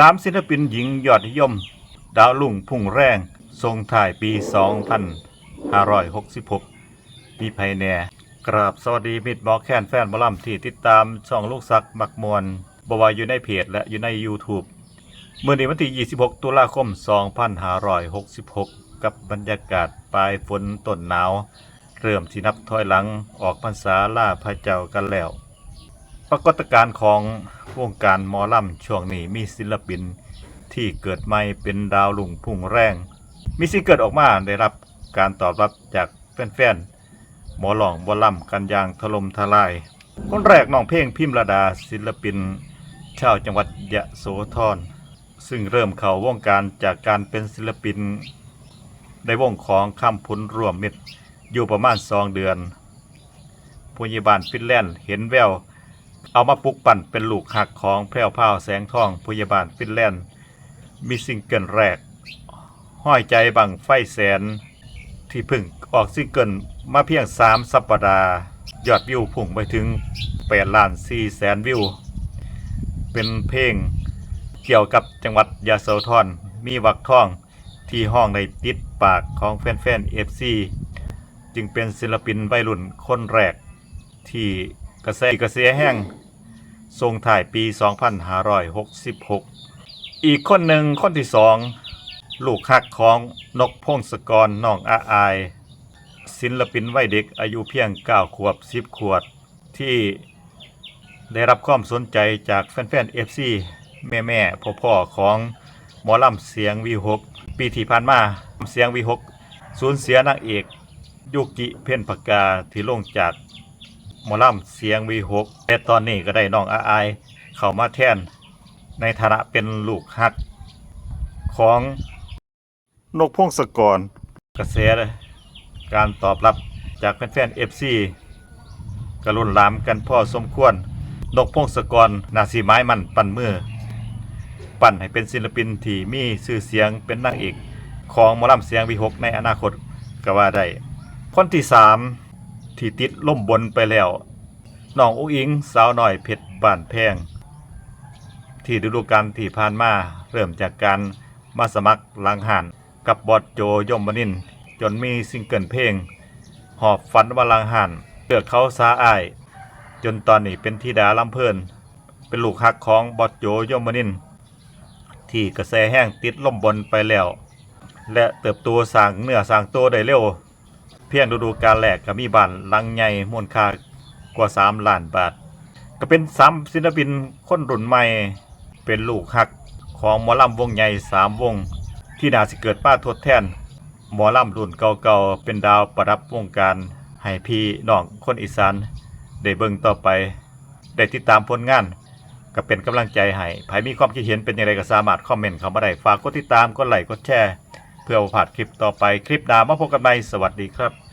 สามศิลปินหญิงยอดนิยม ดาวลุ่งพุ่งแรงทรงถ่ายปี 2566 มีไพแน่กราบสวัสดีมิตรหมอแคนแฟนบอลลัมที่ติดตามช่องลูกซักมักมวลบว่าอยู่ในเพจและอยู่ใน YouTube เมื่อนี้วันที่ 26 ตุลาคม 2566 กับบรรยากาศปลายฝนต้นหนาว เริ่มที่นับถอยหลังออกพรรษาล่าพระเจ้ากันแล้ว ปรากฏการณ์ของ วงการหมอลำช่วงนี้มีศิลปินที่เกิดใหม่เป็นดาวลุ่งพุ่งแรง มีสิ่งเกิดออกมาได้รับการตอบรับจากแฟนๆหมอหลองบอลำกันอย่างถล่มทลาย คนแรกน้องเพลงพิมระดาศิลปิน ชาวจังหวัดยะโสธรซึ่งเริ่มเข้าวงการจากการเป็นศิลปิน ในวงของคำพุนรวมมิตรอยู่ประมาณสองเดือนพยาบาลฟินแลนด์เห็นแวว เอามาปลุกปั่นเป็นลูกหักของแพรวพาวแสงทองพยาบาลฟินแลนด์ มีซิงเกิลแรก ห้อยใจบังไฟแสน ที่พึ่งออกซิงเกิลมาเพียง 3 สัปดาห์ ยอดวิวพุ่งไปถึง8ล้าน4แสนวิว เป็นเพลงเกี่ยวกับจังหวัดยะโสธรมีวักท่องที่ห้องในติดปากของแฟนๆ FC จึงเป็นศิลปินวัยรุ่นคนแรกที่ กระแสกระแสแห้งทรงถ่ายปี 2566 อีกคนหนึ่งคนที่สองลูกฮักของนกพงศกรน้องอาอาย ศิลปินวัยเด็กอายุเพียง 9 ขวบ 10 ขวบที่ได้รับความสนใจจากแฟนๆ FC แม่แม่พ่อพ่อของหมอลำเสียงวีหกปีที่ผ่านมาเสียงวีหกสูญเสียนางเอกยุกิเพ่นปากกาที่ลงจาก หมอลำเสียงวีหกแต่ตอนนี้ก็ได้น้องอาอายเข้ามาแทนในฐานะเป็นลูกฮักของนกพงศกรกระแสการตอบรับจากแฟนๆ FC กระลุนลามกันพ่อสมควร นกพงศกรนาสีไม้มันปั่นมือ ปั่นให้เป็นศิลปินที่มีชื่อเสียงเป็นนางเอกของมอลำเสียงวีหกในอนาคตก็ว่าได้คนที่สาม ที่ติดล่มบนไปแล้วน้องอุ้งอิงสาวหน่อยเพชรบ้านแพง ที่ฤดูกาลที่ผ่านมาเริ่มจากการมาสมัครลังหันกับบอดโจยมบนิน จนมีซิงเกิลเพลง หอบฝันว่าลังหันเลือกเขาสาอาย จนตอนนี้เป็นธิดาลำเพลิน เป็นลูกฮักของบอดโจยมบนิน ที่กระแสแห้งติดล่มบนไปแล้ว และเติบโตสร้างเนื้อสร้างตัวได้เร็ว เพียงฤดูกาลแรกก็มีบ้านหลังใหญ่มูลค่ากว่า 3 ล้านบาท ก็เป็นสามศิลปินคนรุ่นใหม่ เป็นลูกหักของหมอลำวงใหญ่สามวง ที่น่าสิเกิดป้าทดแทน หมอลำรุ่นเก่าๆ เป็นดาวประดับวงการให้พี่น้องคนอีสานได้เบิ่งต่อไป ได้ติดตามผลงาน ก็เป็นกำลังใจให้ใครมีความคิดเห็นเป็นอย่างไรก็สามารถคอมเมนต์เข้ามาได้ฝากกดติดตามกดไลค์กดแชร์ เพื่อผ่านคลิปต่อไปคลิปหน้ามาพบกันใหม่สวัสดีครับ